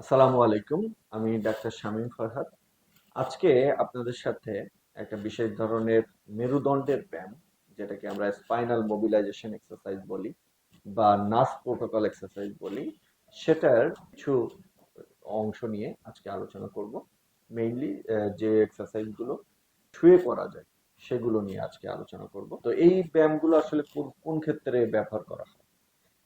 আসসালামু আলাইকুম, আমি ডাক্তার শামীম ফরহাদ। আজকে আপনাদের সাথে একটা বিশেষ ধরনের মেরুদণ্ডের ব্যায়াম, যেটাকে আমরা স্পাইনাল মোবিলাইজেশন এক্সারসাইজ বলি বা নাস প্রোটোকল এক্সারসাইজ বলি। সেটার কিছু অংশ নিয়ে আজকে আলোচনা করব। মেইনলি যে এক্সারসাইজগুলো শুয়ে করা যায়, সেগুলো নিয়ে আজকে আলোচনা করব। তো এই ব্যায়ামগুলো আসলে কোন ক্ষেত্রে ব্যবহার করা হয়?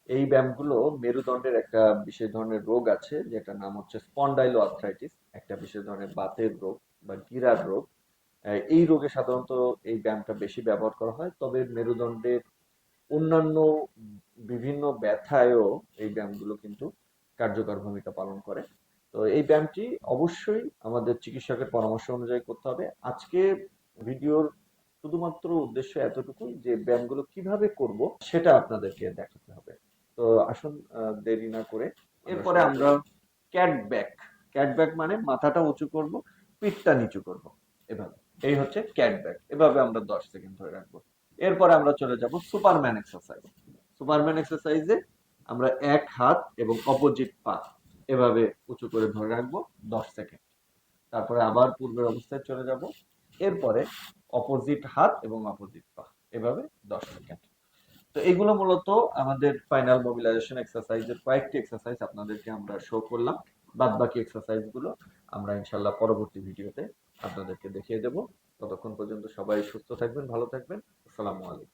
এই ব্যায়ামগুলো মেরুদণ্ডের একটা বিশেষ ধরনের রোগ আছে, যেটার নাম হচ্ছে স্পন্ডাইলো আর্থ্রাইটিস একটা বিশেষ ধরনের বাতের রোগ বা গিরার রোগ। এই রোগে সাধারণত এই ব্যায়ামটা বেশি ব্যবহার করা হয়, তবে মেরুদণ্ডের অন্যান্য বিভিন্ন ব্যথায়ও এই ব্যায়ামগুলো কিন্তু কার্যকর ভূমিকা পালন করে। তো এই ব্যায়ামটি অবশ্যই আমাদের চিকিৎসকের পরামর্শ অনুযায়ী করতে হবে। আজকে ভিডিওর শুধুমাত্র উদ্দেশ্য এতটুকুই যে ব্যায়ামগুলো কীভাবে করব সেটা আপনাদেরকে দেখাতে হবে তো আসুন দেরি না করে এরপরে আমরা ক্যাট ব্যাক ক্যাট ব্যাক মানে মাথাটা উঁচু করব পিঠটা নিচু করব। এভাবে। এই হচ্ছে ক্যাট ব্যাক এভাবে আমরা দশ সেকেন্ড ধরে রাখব। এরপরে আমরা চলে যাব সুপারম্যান এক্সারসাইজ। সুপারম্যান এক্সারসাইজে আমরা এক হাত এবং অপোজিট পা এভাবে উঁচু করে ধরে রাখব দশ সেকেন্ড। তারপরে আবার পূর্বের অবস্থায় চলে যাব। এরপরে অপোজিট হাত এবং অপোজিট পা। এভাবে দশ সেকেন্ড। তো এগুলো মূলত আমাদের ফাইনাল মোবিলাইজেশন এক্সারসাইজের কয়েকটি এক্সারসাইজ আপনাদেরকে আমরা শো করলাম। বাদ বাকি এক্সারসাইজগুলো আমরা ইনশাল্লাহ পরবর্তী ভিডিওতে আপনাদেরকে দেখিয়ে দেব। ততক্ষণ পর্যন্ত সবাই সুস্থ থাকবেন, ভালো থাকবেন। আসসালামু আলাইকুম।